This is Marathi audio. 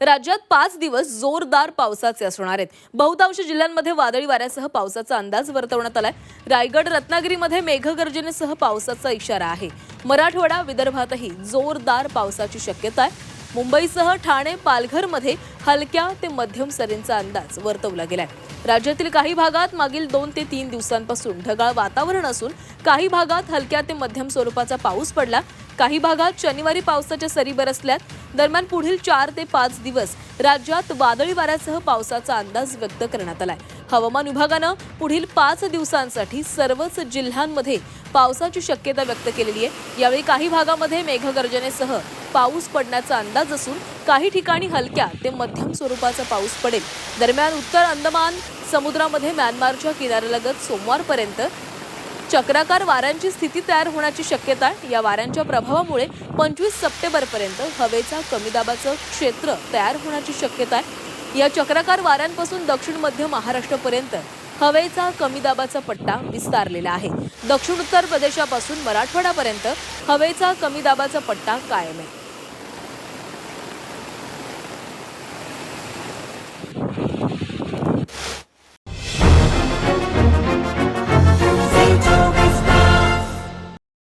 राज्यात पाच दिवस जोरदार पावसाचे असणार आहेत. बहुतांश जिल्ह्यांमध्ये वादळी वाऱ्यासह पावसाचा अंदाज वर्तवण्यात आलाय. रायगड रत्नागिरीमध्ये मेघगर्जनेसह पावसाचा इशारा आहे. मराठवाडा विदर्भातही जोरदार पावसाची शक्यता आहे. मुंबईसह ठाणे पालघरमध्ये हलक्या ते मध्यम सरींचा अंदाज वर्तवला गेलाय. राज्यातील काही भागात मागील दोन ते तीन दिवसांपासून ढगाळ वातावरण असून काही भागात हलक्या ते मध्यम स्वरूपाचा पाऊस पडला. काही भागात शनिवारी पावसाच्या सरी बरसल्यात. दरम्यान पुढील चार ते पाच दिवस राज्यात वादळी वाऱ्यासह पावसाचा अंदाज व्यक्त करण्यात आलाय. हवामान विभागानं पुढील पाच दिवसांसाठी सर्वच जिल्ह्यांमध्ये पावसाची शक्यता व्यक्त केलेली आहे. यावेळी काही भागामध्ये मेघगर्जनेसह पाऊस पडण्याचा अंदाज असून काही ठिकाणी हलक्या ते मध्यम स्वरूपाचा पाऊस पडेल. दरम्यान उत्तर अंदमान समुद्रामध्ये म्यानमारच्या किनाऱ्यालगत सोमवारपर्यंत चक्राकार वाऱ्यांची स्थिती तयार होण्याची शक्यता आहे. या वाऱ्यांच्या प्रभावामुळे पंचवीस सप्टेंबरपर्यंत हवेचा कमी दाबाचं क्षेत्र तयार होण्याची शक्यता आहे. या चक्राकार वाऱ्यांपासून दक्षिण मध्य महाराष्ट्रापर्यंत हवेचा कमी दाबाचा पट्टा विस्तारलेला आहे. दक्षिण उत्तर प्रदेशापासून मराठवाड्यापर्यंत हवेचा कमी दाबाचा पट्टा कायम आहे.